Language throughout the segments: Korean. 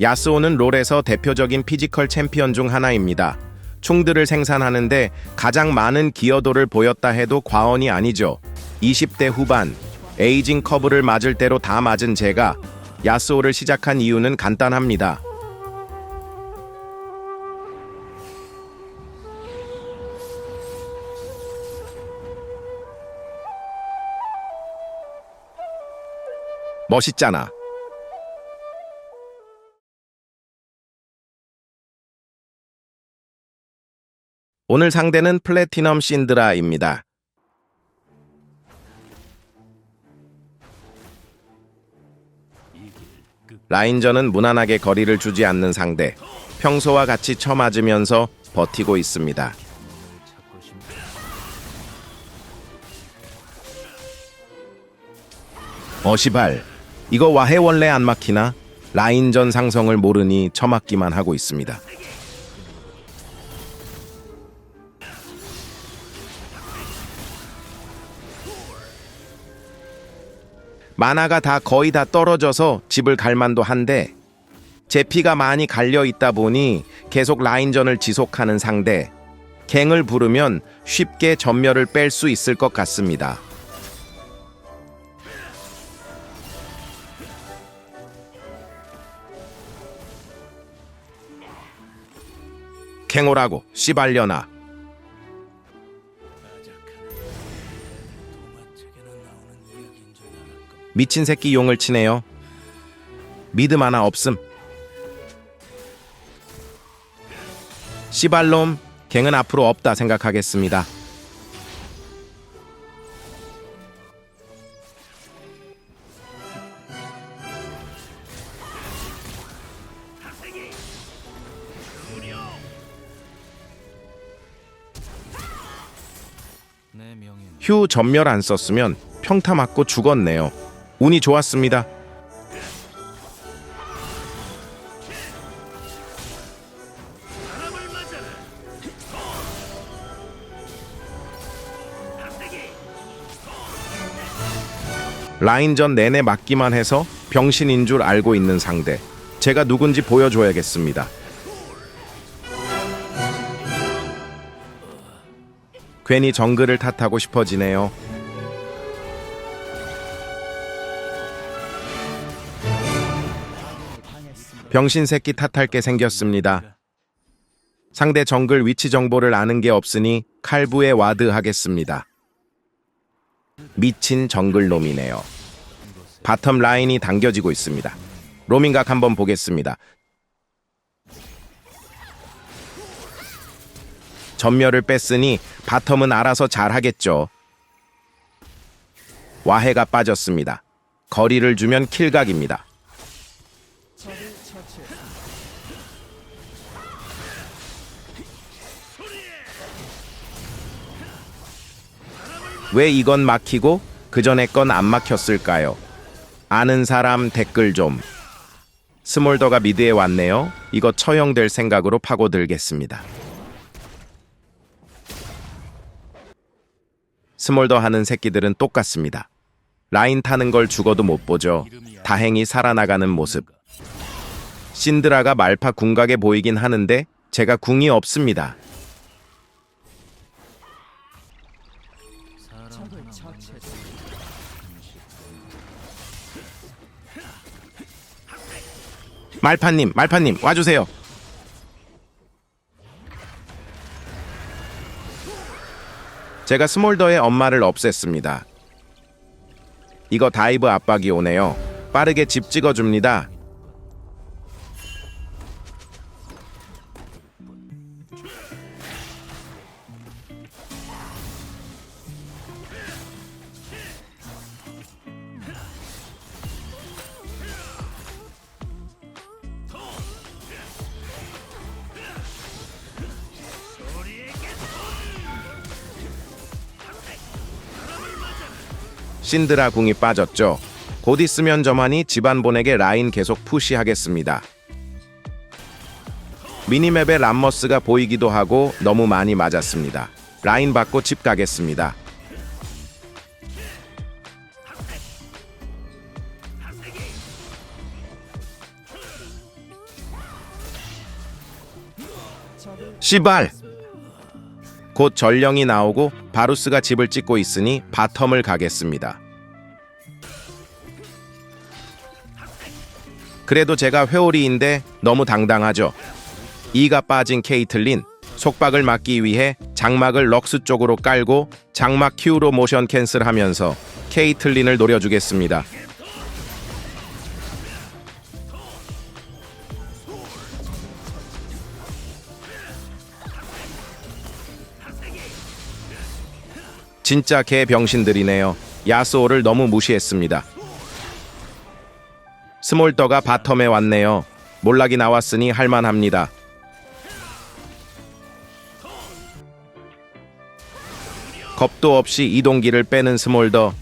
야스오는 롤에서 대표적인 피지컬 챔피언 중 하나입니다. 총들을 생산하는데 가장 많은 기여도를 보였다 해도 과언이 아니죠. 20대 후반 에이징 커브를 맞을 대로 다 맞은 제가 야스오를 시작한 이유는 간단합니다. 멋있잖아. 오늘 상대는 플래티넘 신드라입니다. 라인전은 무난하게 거리를 주지 않는 상대. 평소와 같이 쳐맞으면서 버티고 있습니다. 어시발, 이거 와해 원래 안 막히나? 라인전 상성을 모르니 처맞기만 하고 있습니다. 만화가 다 거의 다 떨어져서 집을 갈 만도 한데 제 피가 많이 갈려 있다 보니 계속 라인전을 지속하는 상대 갱을 부르면 쉽게 전멸을 뺄 수 있을 것 같습니다. 갱오라고 씨발려나 미친 새끼 용을 치네요. 믿음 하나 없음. 씨발놈, 갱은 앞으로 없다 생각하겠습니다. 휴 전멸 안 썼으면 평타 맞고 죽었네요. 운이 좋았습니다. 라인전 내내 맞기만 해서 병신인 줄 알고 있는 상대. 제가 누군지 보여줘야겠습니다. 괜히 정글을 탓하고 싶어지네요. 병신 새끼 탓할 게 생겼습니다. 상대 정글 위치 정보를 아는 게 없으니 칼부에 와드 하겠습니다. 미친 정글 놈이네요. 바텀 라인이 당겨지고 있습니다. 로밍각 한번 보겠습니다. 전멸을 뺐으니 바텀은 알아서 잘하겠죠. 와해가 빠졌습니다. 거리를 주면 킬각입니다. 왜 이건 막히고 그 전에 건 안 막혔을까요? 아는 사람 댓글 좀. 스몰더가 미드에 왔네요. 이거 처형될 생각으로 파고들겠습니다. 스몰더 하는 새끼들은 똑같습니다. 라인 타는 걸 죽어도 못 보죠. 다행히 살아나가는 모습. 신드라가 말파 궁각에 보이긴 하는데 제가 궁이 없습니다. 말파님, 말파님, 와주세요. 제가 스몰더의 엄마를 없앴습니다. 이거 다이브 압박이 오네요. 빠르게 집 찍어줍니다. 신드라 궁이 빠졌죠. 곧 있으면 저만이 집안본에게 라인 계속 푸시하겠습니다. 미니맵에 람머스가 보이기도 하고 너무 많이 맞았습니다. 라인 받고 집 가겠습니다. 시발! 곧 전령이 나오고 바루스가 집을 찍고 있으니 바텀을 가겠습니다. 그래도 제가 회오리인데 너무 당당하죠. 이가 빠진 케이틀린 속박을 막기 위해 장막을 럭스 쪽으로 깔고 장막 Q로 모션 캔슬하면서 케이틀린을 노려주겠습니다. 진짜 개 병신들이네요. 야스오를 너무 무시했습니다. 스몰더가 바텀에 왔네요. 몰락이 나왔으니 할만합니다. 겁도 없이 이동기를 빼는 스몰더.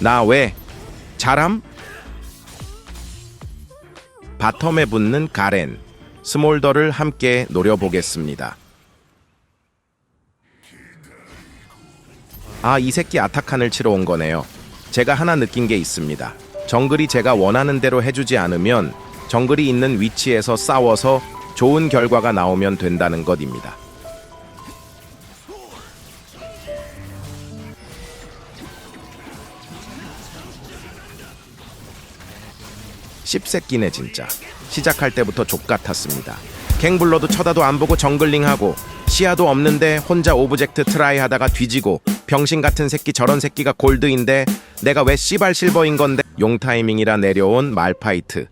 나 왜? 잘함? 바텀에 붙는 가렌, 스몰더를 함께 노려보겠습니다. 아, 이 새끼 아타칸을 치러 온 거네요. 제가 하나 느낀 게 있습니다. 정글이 제가 원하는 대로 해주지 않으면 정글이 있는 위치에서 싸워서 좋은 결과가 나오면 된다는 것입니다. 씹새끼네 진짜. 시작할 때부터 족 같았습니다. 갱블러도 쳐다도 안 보고 정글링하고 시야도 없는데 혼자 오브젝트 트라이 하다가 뒤지고 병신 같은 새끼 저런 새끼가 골드인데 내가 왜 씨발 실버인 건데 용 타이밍이라 내려온 말파이트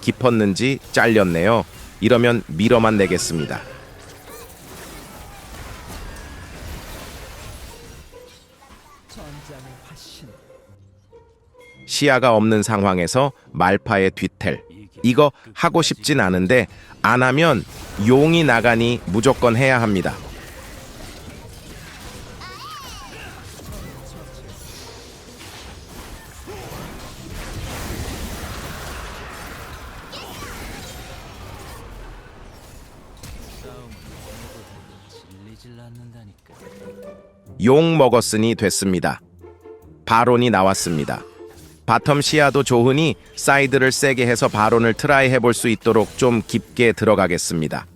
깊었는지 잘렸네요. 이러면 밀어만 내겠습니다. 시야가 없는 상황에서 말파의 뒤텔 이거 하고 싶진 않은데 안 하면 용이 나가니 무조건 해야 합니다. 용 먹었으니 됐습니다. 바론이 나왔습니다. 바텀 시야도 좋으니 사이드를 세게 해서 바론을 트라이 해볼 수 있도록 좀 깊게 들어가겠습니다.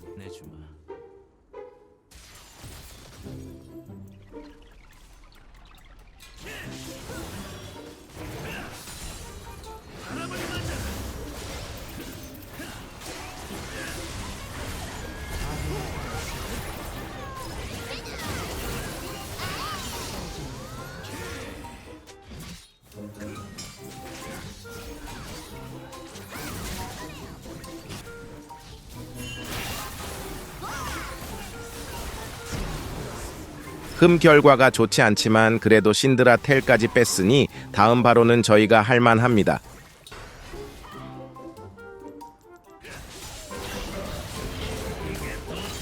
흠 결과가 좋지 않지만 그래도 신드라 텔까지 뺐으니 다음 바로는 저희가 할만합니다.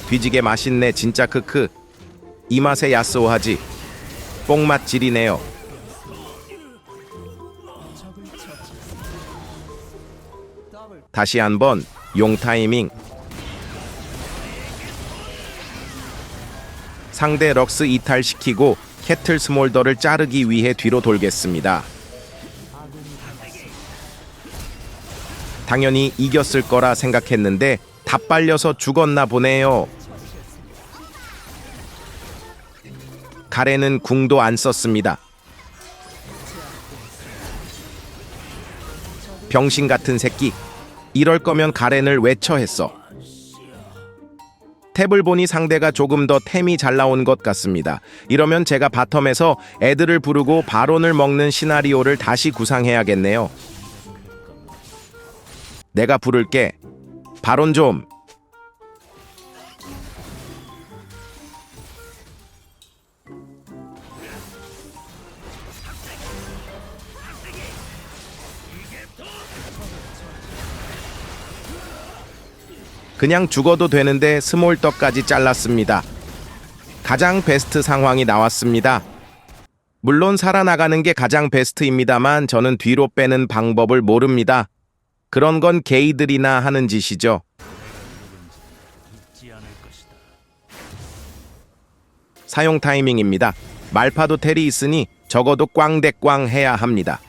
뒤지게 맛있네 진짜 크크. 이 맛에 야스오하지. 뽕맛 질이네요. 다시 한번 용 타이밍 상대 럭스 이탈시키고 캐틀 스몰더를 자르기 위해 뒤로 돌겠습니다. 당연히 이겼을 거라 생각했는데 다 빨려서 죽었나 보네요. 가레는 궁도 안 썼습니다. 병신 같은 새끼. 이럴 거면 가렌을 외쳐 했어. 탭을 보니 상대가 조금 더 템이 잘 나온 것 같습니다. 이러면 제가 바텀에서 애들을 부르고 바론을 먹는 시나리오를 다시 구상해야겠네요. 내가 부를게. 바론 좀. 그냥 죽어도 되는데 스몰떡까지 잘랐습니다. 가장 베스트 상황이 나왔습니다. 물론 살아나가는 게 가장 베스트입니다만 저는 뒤로 빼는 방법을 모릅니다. 그런 건 게이들이나 하는 짓이죠. 사용 타이밍입니다. 말파도 텔이 있으니 적어도 꽝대꽝 해야 합니다.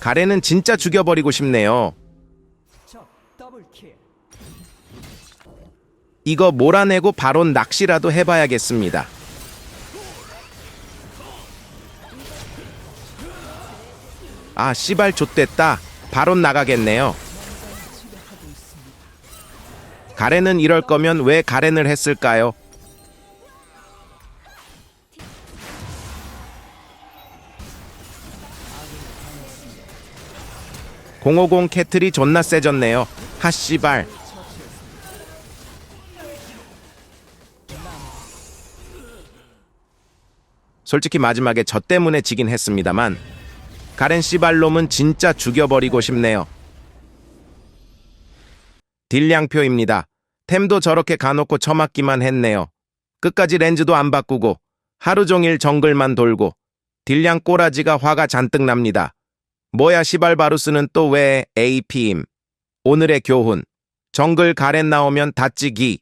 가렌은 진짜 죽여버리고 싶네요. 이거 몰아내고 바론 낚시라도 해봐야겠습니다. 아, 씨발 좆됐다. 바론 나가겠네요. 가렌은 이럴 거면 왜 가렌을 했을까요? (050) 캐틀이 존나 세졌네요 하 씨발 솔직히 마지막에 저 때문에 지긴 했습니다만 가렌 씨발놈은 진짜 죽여버리고 싶네요. 딜량표입니다. 템도 저렇게 가놓고 처맞기만 했네요. 끝까지 렌즈도 안 바꾸고 하루 종일 정글만 돌고 딜량 꼬라지가 화가 잔뜩 납니다. 뭐야 시발 바루스는 또 왜 AP임. 오늘의 교훈. 정글 가렌 나오면 다찌기.